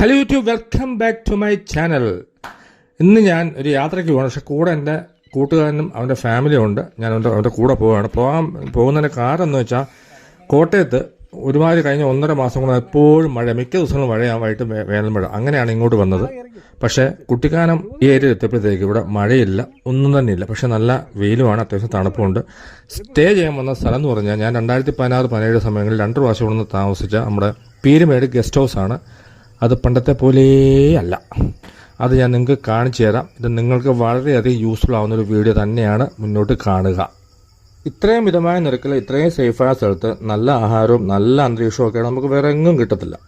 Hello YouTube welcome back to my channel ഇന്ന് ഞാൻ ഒരു യാത്രയ്ക്ക് പോകണം. പക്ഷെ കൂടെ എന്റെ കൂട്ടുകാരനും അവന്റെ ഫാമിലിയും ഉണ്ട്. ഞാൻ അവന്റെ അവന്റെ കൂടെ പോവുകയാണ്. പോകാൻ പോകുന്നതിന്റെ കാരണം എന്ന് വെച്ചാൽ കോട്ടയത്ത് ഒരുമാതിരി കഴിഞ്ഞ ഒന്നര മാസം കൊണ്ട് എപ്പോഴും മഴ മിക്ക ദിവസങ്ങളും മഴയാണ് വൈകിട്ട് വേനൽ മഴ അങ്ങനെയാണ് ഇങ്ങോട്ട് വന്നത്. പക്ഷേ കുട്ടിക്കാനം ഈ ഏരിയ എത്തിയപ്പോഴത്തേക്ക് ഇവിടെ മഴയില്ല ഒന്നും തന്നെ ഇല്ല പക്ഷേ നല്ല വെയിലുമാണ് അത്യാവശ്യം തണുപ്പുണ്ട്. സ്റ്റേ ചെയ്യാൻ വന്ന സ്ഥലം എന്ന് പറഞ്ഞാൽ ഞാൻ രണ്ടായിരത്തി പതിനാറ് പതിനേഴ് സമയങ്ങളിൽ രണ്ട് പ്രാവശ്യം നിന്ന് താമസിച്ച നമ്മുടെ പീരുമേട് ഗസ്റ്റ് ഹൗസ് ആണ്. അത് പണ്ടത്തെ പോലെ അല്ല. അത് ഞാൻ നിങ്ങൾക്ക് കാണിച്ചു തരാം. ഇത് നിങ്ങൾക്ക് വളരെയധികം യൂസ്ഫുൾ ആവുന്ന ഒരു വീഡിയോ തന്നെയാണ് മുന്നോട്ട് കാണുക. ഇത്രയും മിതമായ നിരക്കിൽ ഇത്രയും സേഫായ സ്ഥലത്ത് നല്ല ആഹാരവും നല്ല അന്തരീക്ഷവും ഒക്കെ നമുക്ക് വേറെ എങ്ങും കിട്ടത്തില്ല.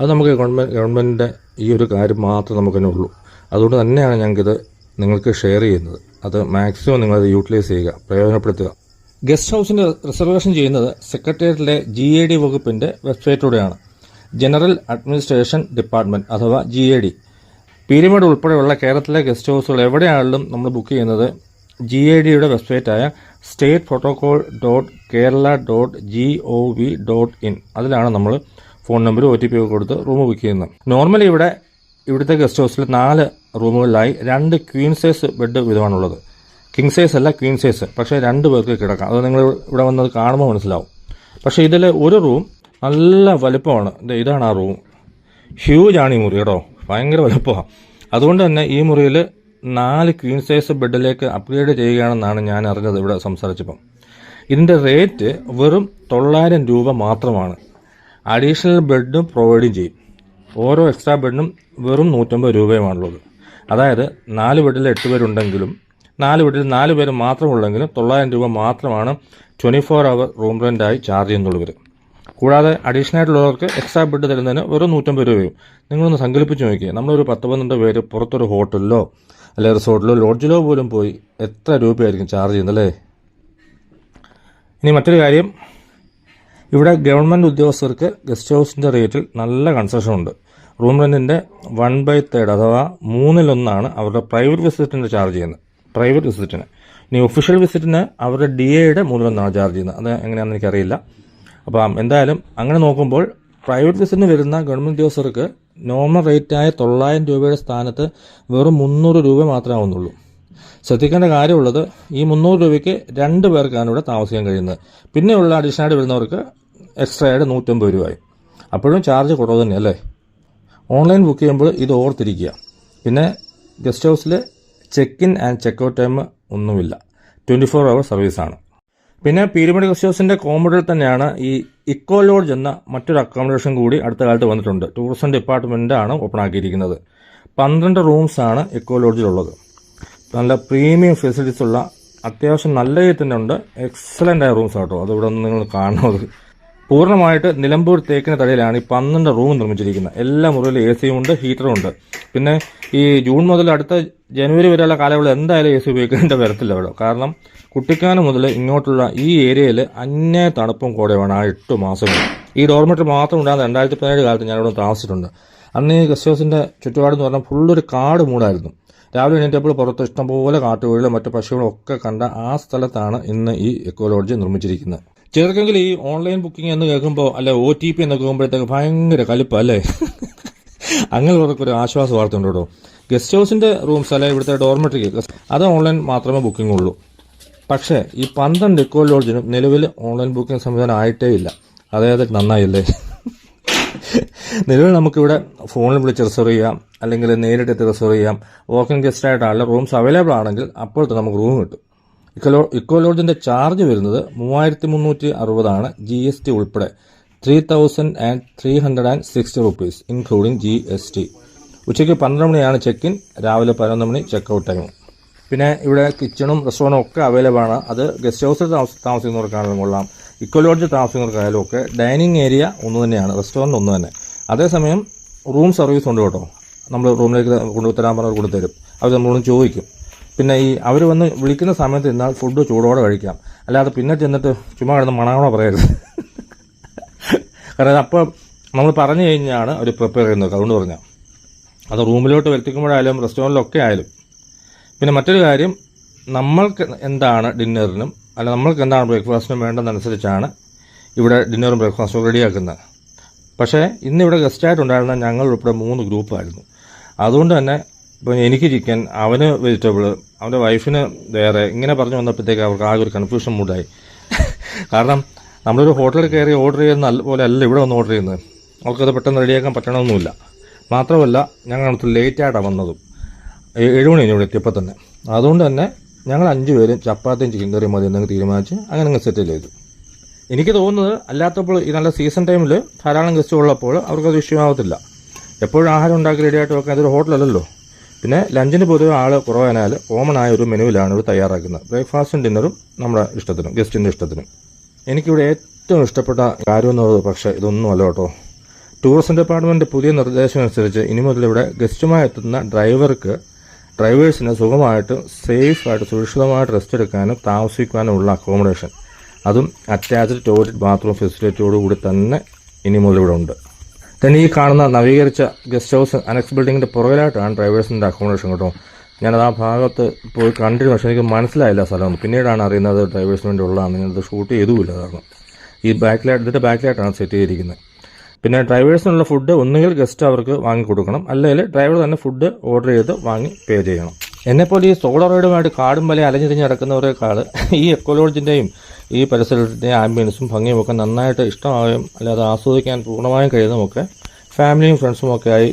അത് നമുക്ക് ഗവൺമെന്റ് ഗവൺമെന്റിന്റെ ഈ ഒരു കാര്യം മാത്രമേ നമുക്ക് തന്നെ ഉള്ളൂ. അതുകൊണ്ട് തന്നെയാണ് ഞങ്ങൾക്കിത് നിങ്ങൾക്ക് ഷെയർ ചെയ്യുന്നത്. അത് മാക്സിമം നിങ്ങളത് യൂട്ടിലൈസ് ചെയ്യുക പ്രയോജനപ്പെടുത്തുക. ഗസ്റ്റ് ഹൗസിന്റെ റിസർവേഷൻ ചെയ്യുന്നത് സെക്രട്ടേറിയറ്റിലെ ജി എ ഡി വകുപ്പിന്റെ വെബ്സൈറ്റിലൂടെയാണ് ജനറൽ അഡ്മിനിസ്ട്രേഷൻ ഡിപ്പാർട്ട്മെന്റ് അഥവാ ജി എ ഡി പീരിമേഡ് ഉൾപ്പെടെയുള്ള കേരളത്തിലെ ഗസ്റ്റ് ഹൗസുകൾ എവിടെയാണെങ്കിലും നമ്മൾ ബുക്ക് ചെയ്യുന്നത് ജി എ ഡിയുടെ വെബ്സൈറ്റായ state protocol dot Kerala dot G O V dot in അതിലാണ് നമ്മൾ phone number O T P ഒക്കെ കൊടുത്ത് റൂം ബുക്ക് ചെയ്യുന്നത്. നോർമലി ഇവിടെ ഇവിടുത്തെ ഗസ്റ്റ് ഹൗസിൽ നാല് റൂമുകളിലായി രണ്ട് ക്വീൻ സൈസ് ബെഡ് വിധമാണുള്ളത് കിങ് സൈസ് അല്ല ക്വീൻ സൈസ് പക്ഷേ രണ്ട് പേർക്ക് കിടക്കാം. അത് നിങ്ങൾ ഇവിടെ വന്നത് കാണുമ്പോൾ മനസ്സിലാവും. പക്ഷേ ഇതിൽ ഒരു റൂം നല്ല വലുപ്പമാണ്. ഇതാണ് ആ റൂം ഹ്യൂജ് ആണ് ഈ മുറി കേട്ടോ. ഭയങ്കര വലുപ്പമാണ് അതുകൊണ്ട് തന്നെ ഈ മുറിയിൽ നാല് ക്വീൻ സൈസ് ബെഡിലേക്ക് അപ്ഗ്രേഡ് ചെയ്യുകയാണെന്നാണ് ഞാൻ അറിഞ്ഞത് ഇവിടെ സംസാരിച്ചപ്പം. ഇതിന്റെ റേറ്റ് വെറും തൊള്ളായിരം രൂപ മാത്രമാണ്. അഡീഷണൽ ബെഡും പ്രൊവൈഡും ചെയ്യും. ഓരോ എക്സ്ട്രാ ബെഡിനും വെറും നൂറ്റമ്പത് രൂപയുമാണുള്ളത്. അതായത് നാല് ബെഡിൽ എട്ട് പേരുണ്ടെങ്കിലും നാല് ബെഡിൽ നാല് പേര് മാത്രമുള്ളെങ്കിലും തൊള്ളായിരം രൂപ മാത്രമാണ് ട്വന്റി ഫോർ അവർ റൂം റെന്റായി ചാർജ് ചെയ്യുന്നുള്ളവർ കൂടാതെ അഡീഷണൽ ആയിട്ടുള്ളവർക്ക് എക്സ്ട്രാ ബെഡ് തരുന്നതിന് വെറും നൂറ്റമ്പത് രൂപയും. നിങ്ങളൊന്ന് സങ്കല്പിച്ച് നോക്കിയേ. നമ്മളൊരു പത്ത് പന്ത്രണ്ട് പേര് പുറത്തൊരു ഹോട്ടലിലോ അല്ലെ റിസോർട്ടിലോ ലോഡ്ജിലോ പോലും പോയി എത്ര രൂപയായിരിക്കും ചാർജ് ചെയ്യുന്നത് അല്ലേ? ഇനി മറ്റൊരു കാര്യം. ഇവിടെ ഗവൺമെന്റ് ഉദ്യോഗസ്ഥർക്ക് ഗസ്റ്റ് ഹൗസിന്റെ റേറ്റിൽ നല്ല കൺസെഷൻ ഉണ്ട്. റൂം റെന്റിന്റെ വൺ ബൈ തേർഡ് അഥവാ മൂന്നിലൊന്നാണ് അവരുടെ പ്രൈവറ്റ് വിസിറ്റിന്റെ ചാർജ് ചെയ്യുന്നത്. പ്രൈവറ്റ് വിസിറ്റിന് ഇനി ഒഫീഷ്യൽ വിസിറ്റിന് അവരുടെ ഡി എയുടെ മൂന്നിലൊന്നാണ് ചാർജ് ചെയ്യുന്നത്. അത് എങ്ങനെയാണെന്ന് എനിക്കറിയില്ല. അപ്പം എന്തായാലും അങ്ങനെ നോക്കുമ്പോൾ പ്രൈവറ്റ് ലിസ്റ്റിന് വരുന്ന ഗവൺമെന്റ് ഉദ്യോഗസ്ഥർക്ക് നോർമൽ റേറ്റായ തൊള്ളായിരം രൂപയുടെ സ്ഥാനത്ത് വെറും മുന്നൂറ് രൂപ മാത്രമേ ആവുന്നുള്ളൂ. ശ്രദ്ധിക്കേണ്ട കാര്യമുള്ളത് ഈ മുന്നൂറ് രൂപയ്ക്ക് രണ്ട് പേർക്കാണ് ഇവിടെ താമസിക്കാൻ കഴിയുന്നത്. പിന്നെയുള്ള അഡീഷണൽ ആയിട്ട് വരുന്നവർക്ക് എക്സ്ട്രാ ആയിട്ട് നൂറ്റമ്പത് രൂപയായി. അപ്പോഴും ചാർജ് കുറവ് തന്നെ അല്ലേ? ഓൺലൈൻ ബുക്ക് ചെയ്യുമ്പോൾ ഇത് ഓർത്തിരിക്കുക. പിന്നെ ഗസ്റ്റ് ഹൗസിൽ check in and check out time ഒന്നുമില്ല. ട്വന്റി ഫോർ അവർ സർവീസാണ് പിന്നെ പീരുമണി ഹൗസിന്റെ കോമ്പൗണ്ടിൽ തന്നെയാണ് ഈ ഇക്കോ ലോഡ്ജ് എന്ന മറ്റൊരു അക്കോമഡേഷൻ കൂടി അടുത്ത കാലത്ത് വന്നിട്ടുണ്ട്. ടൂറിസം ഡിപ്പാർട്ട്മെന്റ് ആണ് ഓപ്പൺ ആക്കിയിരിക്കുന്നത്. പന്ത്രണ്ട് റൂംസ് ആണ് ഇക്കോ ലോഡ്ജിലുള്ളത്. നല്ല പ്രീമിയം ഫെസിലിറ്റീസ് ഉള്ള അത്യാവശ്യം നല്ല രീതിയിൽ തന്നെ ഉണ്ട്. എക്സലന്റ് ആയ റൂംസ് ആട്ടോ. അത് ഇവിടെ നിന്ന് നിങ്ങൾ കാണുന്നത്. പൂർണമായിട്ട് നിലമ്പൂർ തേക്കിന് തടയിലാണ് ഈ പന്ത്രണ്ട് റൂം നിർമ്മിച്ചിരിക്കുന്നത്. എല്ലാ മുറിയിലും എ സിയും ഉണ്ട് ഹീറ്ററും ഉണ്ട്. പിന്നെ ഈ ജൂൺ മുതൽ അടുത്ത ജനുവരി വരെയുള്ള കാലയളവിൽ എന്തായാലും എ സി ഉപയോഗിക്കേണ്ട വരത്തില്ല ഇവിടെ കാരണം കുട്ടിക്കാനം മുതൽ ഇങ്ങോട്ടുള്ള ഈ ഏരിയയിൽ അന്നേ തണുപ്പും കൂടെ വേണം ആ എട്ട് മാസങ്ങൾ. ഈ ഡോർമെറ്ററി മാത്രം ഉണ്ടാകുന്ന രണ്ടായിരത്തി പതിനേഴ് കാലത്ത് ഞാനിവിടെ താമസിച്ചിട്ടുണ്ട്. അന്ന് ഈ ഗസ്റ്റ് ഹൗസിന്റെ ചുറ്റുപാടെന്ന് പറഞ്ഞാൽ ഫുള്ളൊരു കാട് മൂടായിരുന്നു. രാവിലെ എണീറ്റപ്പോൾ പുറത്ത് ഇഷ്ടംപോലെ കാട്ടുകോഴികളും മറ്റു പശുക്കളും ഒക്കെ കണ്ട ആ സ്ഥലത്താണ് ഇന്ന് ഈ എക്കോ ലോഡ്ജ് നിർമ്മിച്ചിരിക്കുന്നത്. ചിലർക്കെങ്കിലും ഈ ഓൺലൈൻ ബുക്കിംഗ് എന്ന് കേൾക്കുമ്പോൾ അല്ലെ ഒ ടി പി എന്ന് കേൾക്കുമ്പോഴത്തേക്ക് ഭയങ്കര കലിപ്പ അല്ലേ? അങ്ങനെയുള്ളവർക്ക് ഒരു ആശ്വാസ വാർത്ത ഉണ്ട് കേട്ടോ. ഗസ്റ്റ് ഹൗസിന്റെ റൂംസ് അല്ലെ ഇവിടുത്തെ ഡോർമെട്രിക്ക് അത് ഓൺലൈൻ മാത്രമേ ബുക്കിംഗ് ഉള്ളൂ. പക്ഷേ ഈ പന്ത്രണ്ട് ഇക്കോ ലോഡ്ജിനും നിലവിൽ ഓൺലൈൻ ബുക്കിംഗ് സംവിധാനം ആയിട്ടേ ഇല്ല. അതായത് നന്നായില്ലേ? നിലവിൽ നമുക്കിവിടെ ഫോണിൽ വിളിച്ച് റിസർവ് ചെയ്യാം. അല്ലെങ്കിൽ നേരിട്ട് എത്തി റിസർവ് ചെയ്യാം. വോക്കിംഗ് ഗസ്റ്റ് ആയിട്ടാണല്ലോ റൂംസ് അവൈലബിൾ ആണെങ്കിൽ അപ്പോഴത്തെ നമുക്ക് റൂം കിട്ടും. ഇക്കോ ഇക്കോ ലോഡ്ജിന്റെ ചാർജ് വരുന്നത് മൂവായിരത്തി മുന്നൂറ്റി അറുപതാണ് ജി എസ് ടി ഉൾപ്പെടെ. Three thousand and three hundred and sixty rupees including G S T ഉച്ചയ്ക്ക് പന്ത്രണ്ട് മണിയാണ് ചെക്ക് ഇൻ രാവിലെ പതിനൊന്ന് മണി ചെക്ക് ഔട്ട് ടൈം പിന്നെ ഇവിടെ കിച്ചണും റെസ്റ്റോറന്റും ഒക്കെ അവൈലബിൾ ആണ്. അത് ഗസ്റ്റ് ഹൗസിൽ താമസ താമസിക്കുന്നവർക്കാണെങ്കിലും കൊള്ളാം. ഇക്കോ ലോഡ്ജിൽ താമസിക്കുന്നവർക്കായാലും ഒക്കെ ഡൈനിങ് ഏരിയ ഒന്ന് തന്നെയാണ് റെസ്റ്റോറന്റ് ഒന്ന് തന്നെ. അതേസമയം റൂം സർവീസ് ഉണ്ട് കേട്ടോ. നമ്മൾ റൂമിലേക്ക് കൊണ്ടുതരാൻ പറഞ്ഞവർ കൊണ്ടുതരും. അവർ നമ്മളോട് ചോദിക്കും. പിന്നെ ഈ അവർ വന്ന് വിളിക്കുന്ന സമയത്ത് എന്നാൽ ഫുഡ് ചൂടോടെ കഴിക്കാം. അല്ലാതെ പിന്നെ ചെന്നിട്ട് ചുമ്മാ കിടന്ന് മണാണോ പറയരുത്. കാരണം അപ്പോൾ നമ്മൾ പറഞ്ഞു കഴിഞ്ഞാണ് അവർ പ്രിപ്പയർ ചെയ്യുന്നത്. അതുകൊണ്ട് പറഞ്ഞാൽ അത് റൂമിലോട്ട് വരുത്തിക്കുമ്പോഴായാലും റെസ്റ്റോറന്റിലൊക്കെ ആയാലും. പിന്നെ മറ്റൊരു കാര്യം നമ്മൾക്ക് എന്താണ് ഡിന്നറിനും അല്ല നമ്മൾക്ക് എന്താണ് ബ്രേക്ക്ഫാസ്റ്റിനും വേണ്ടതനുസരിച്ചാണ് ഇവിടെ ഡിന്നറും ബ്രേക്ക്ഫാസ്റ്റും റെഡിയാക്കുന്നത് പക്ഷേ ഇന്നിവിടെ ഗസ്റ്റായിട്ടുണ്ടായിരുന്ന ഞങ്ങൾ ഉൾപ്പെടെ മൂന്ന് ഗ്രൂപ്പായിരുന്നു അതുകൊണ്ട് തന്നെ ഇപ്പം എനിക്ക് ചിക്കൻ അവന് വെജിറ്റബിൾ അവന്റെ വൈഫിന് വേറെ ഇങ്ങനെ പറഞ്ഞു വന്നപ്പോഴത്തേക്ക് അവർക്ക് ആകെ ഒരു കൺഫ്യൂഷൻ മൂഡായി കാരണം നമ്മളൊരു ഹോട്ടലിൽ കയറി ഓർഡർ ചെയ്യുന്ന പോലെ അല്ല ഇവിടെ വന്ന് ഓർഡർ ചെയ്യുന്നത്. അവർക്കത് പെട്ടെന്ന് റെഡിയാക്കാൻ പറ്റണമെന്നില്ല മാത്രമല്ല ഞങ്ങൾ അടുത്ത് ലേറ്റായിട്ടാണ് വന്നതും. ഏഴ് മണി ഇവിടെ എത്തിയപ്പോൾ തന്നെ. അതുകൊണ്ട് തന്നെ ഞങ്ങൾ അഞ്ച് പേരും ചപ്പാത്തിയും ചിക്കൻ കറിയും മതി എന്നങ്ങ് തീരുമാനിച്ച് അങ്ങനെ അങ്ങ് സെറ്റിൽ ചെയ്തു. എനിക്ക് തോന്നുന്നത് അല്ലാത്തപ്പോൾ ഈ നല്ല സീസൺ ടൈമിൽ ധാരാളം ഗസ്റ്റ് ഉള്ളപ്പോൾ അവർക്കത് വിഷയമാവത്തില്ല. എപ്പോഴും ആഹാരം ഉണ്ടാക്കി റെഡിയായിട്ട് വെക്കാൻ ഇതൊരു ഹോട്ടലല്ലല്ലോ പിന്നെ ലഞ്ചിന് പൊതുവെ ആൾ കുറവായതിനാൽ കോമൺ ആയ ഒരു മെനുവിലാണ് ഇവർ തയ്യാറാക്കുന്നത്. ബ്രേക്ക്ഫാസ്റ്റും ഡിന്നറും നമ്മുടെ ഇഷ്ടത്തിനും ഗസ്റ്റിന്റെ ഇഷ്ടത്തിനും. എനിക്കിവിടെ ഏറ്റവും ഇഷ്ടപ്പെട്ട കാര്യം എന്ന് പറയുന്നത് പക്ഷേ ഇതൊന്നും അല്ല കേട്ടോ. ടൂറിസം ഡിപ്പാർട്ട്മെന്റ് പുതിയ നിർദ്ദേശം അനുസരിച്ച് ഇനി മുതൽ ഇവിടെ ഗസ്റ്റുമായി എത്തുന്ന ഡ്രൈവർക്ക് ഡ്രൈവേഴ്സിന് സുഖമായിട്ട് സേഫായിട്ട് സുരക്ഷിതമായിട്ട് റെസ്റ്റ് എടുക്കാനും താമസിക്കാനും ഉള്ള അക്കോമഡേഷൻ അതും അറ്റാച്ച്ഡ് ടോയ്ലറ്റ് ബാത്റൂം ഫെസിലിറ്റിയോട് കൂടി തന്നെ ഇനി മുതൽ ഇവിടെ ഉണ്ട്. തന്നെ ഈ കാണുന്ന നവീകരിച്ച ഗസ്റ്റ് ഹൗസ് അനക്സ് ബിൽഡിങ്ങിന്റെ പുറകിലായിട്ടാണ് ഡ്രൈവേഴ്സിന്റെ അക്കോമഡേഷൻ കേട്ടോ. ഞാനത് ആ ഭാഗത്ത് പോയി കണ്ടിരുന്നു പക്ഷേ എനിക്ക് മനസ്സിലായില്ല സ്ഥലമൊന്നും പിന്നീടാണ് അറിയുന്നത് ഡ്രൈവേഴ്സിന് വേണ്ടി ഉള്ളതാണ് ഞാനത് ഷൂട്ട് ചെയ്തുമില്ല കാരണം ഈ ബാക്ക് ബാക്കിലായിട്ട് ഇതിന്റെ ബാക്കിലായിട്ടാണ് സെറ്റ് ചെയ്തിരിക്കുന്നത്. പിന്നെ ഡ്രൈവേഴ്സിനുള്ള ഫുഡ് ഒന്നുകിൽ ഗസ്റ്റ് അവർക്ക് വാങ്ങി കൊടുക്കണം അല്ലെങ്കിൽ ഡ്രൈവർ തന്നെ ഫുഡ് ഓർഡർ ചെയ്ത് വാങ്ങി പേ ചെയ്യണം. എന്നെപ്പോലെ ഈ സോളോ റൈഡുമായിട്ട് കാടും വലയും അലഞ്ഞിരിഞ്ഞ് നടക്കുന്നവരെക്കാൾ ഈ എക്കോളജിന്റെയും ഈ പരിസരത്തിന്റെയും ആംബിയൻസും ഭംഗിയും ഒക്കെ നന്നായിട്ട് ഇഷ്ടമാവുകയും അല്ലാതെ ആസ്വദിക്കാൻ പൂർണമായും കഴിയുന്നതുമൊക്കെ ഫാമിലിയും ഫ്രണ്ട്സും ഒക്കെ ആയി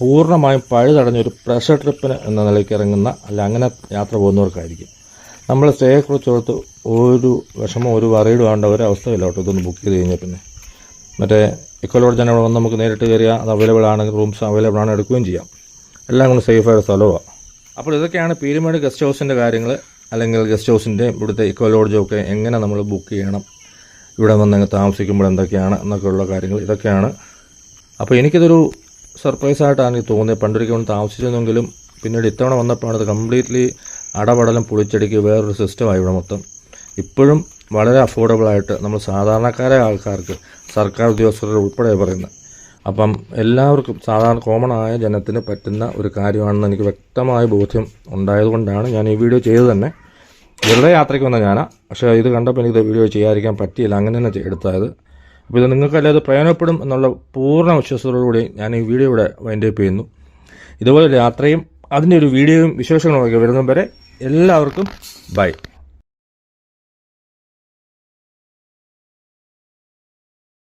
പൂർണമായും പഴുതടഞ്ഞൊരു പ്രഷർ ട്രിപ്പിന് എന്ന നിലയ്ക്ക് ഇറങ്ങുന്ന അല്ല അങ്ങനെ യാത്ര പോകുന്നവർക്കായിരിക്കും. നമ്മൾ സ്റ്റേയെക്കുറിച്ച് ഓർത്ത് ഒരു വിഷമം ഒരു വറീഡ് വേണ്ട ഒരു അവസ്ഥയില്ല കേട്ടോ ഇതൊന്ന് ബുക്ക് ചെയ്ത് കഴിഞ്ഞാൽ പിന്നെ. മറ്റേ ഇക്കോലോട് തന്നെ വന്ന് നമുക്ക് നേരിട്ട് കയറിയാൽ അത് അവൈലബിൾ ആണെങ്കിൽ റൂംസ് അവൈലബിൾ ആണ് എടുക്കുകയും ചെയ്യാം. എല്ലാം കൊണ്ട് സേഫായ സ്ഥലമാണ് അപ്പോൾ ഇതൊക്കെയാണ് പീരുമേട് ഗസ്റ്റ് ഹൗസിന്റെ കാര്യങ്ങൾ അല്ലെങ്കിൽ ഗസ്റ്റ് ഹൗസിന്റെ ഇവിടുത്തെ ഇക്കോ ലോഡ്ജും ഒക്കെ എങ്ങനെ നമ്മൾ ബുക്ക് ചെയ്യണം ഇവിടെ വന്ന് താമസിക്കുമ്പോൾ എന്തൊക്കെയാണ് എന്നൊക്കെയുള്ള കാര്യങ്ങൾ ഇതൊക്കെയാണ്. അപ്പോൾ എനിക്കിതൊരു സർപ്രൈസായിട്ടാണ് എനിക്ക് തോന്നിയത്. പണ്ടൊരിക്കൽ ഒന്ന് താമസിച്ചിരുന്നെങ്കിലും പിന്നീട് ഇത്തവണ വന്നപ്പോഴാണ് അത് കംപ്ലീറ്റ്ലി അടപടലം പൊളിച്ചടിക്ക് വേറൊരു സിസ്റ്റമായി ഇവിടെ മൊത്തം. ഇപ്പോഴും വളരെ അഫോർഡബിളായിട്ട് നമ്മൾ സാധാരണക്കാരായ ആൾക്കാർക്ക് സർക്കാർ ഉദ്യോഗസ്ഥർ ഉൾപ്പെടെ പറയുന്നത് അപ്പം എല്ലാവർക്കും സാധാരണ കോമൺ ആയ ജനത്തിന് പറ്റുന്ന ഒരു കാര്യമാണെന്ന് എനിക്ക് വ്യക്തമായ ബോധ്യം ഉണ്ടായതുകൊണ്ടാണ് ഞാൻ ഈ വീഡിയോ ചെയ്തത് തന്നെ. വെറുതെ യാത്രയ്ക്ക് വന്ന ഞാനാണ് പക്ഷേ ഇത് കണ്ടപ്പോൾ എനിക്ക് വീഡിയോ ചെയ്യാതിരിക്കാൻ പറ്റിയില്ല. അങ്ങനെ തന്നെ എടുത്തായത്. അപ്പോൾ ഇത് നിങ്ങൾക്കെല്ലാം പ്രയോജനപ്പെടും എന്നുള്ള പൂർണ വിശ്വാസത്തോടുകൂടി ഞാൻ ഈ വീഡിയോ ഇവിടെ വൈൻഡപ്പ് ചെയ്യുന്നു. ഇതുപോലെ യാത്രയും അതിന്റെ ഒരു വീഡിയോയും വിശേഷങ്ങളൊക്കെ വരുന്നതും വരെ എല്ലാവർക്കും ബൈ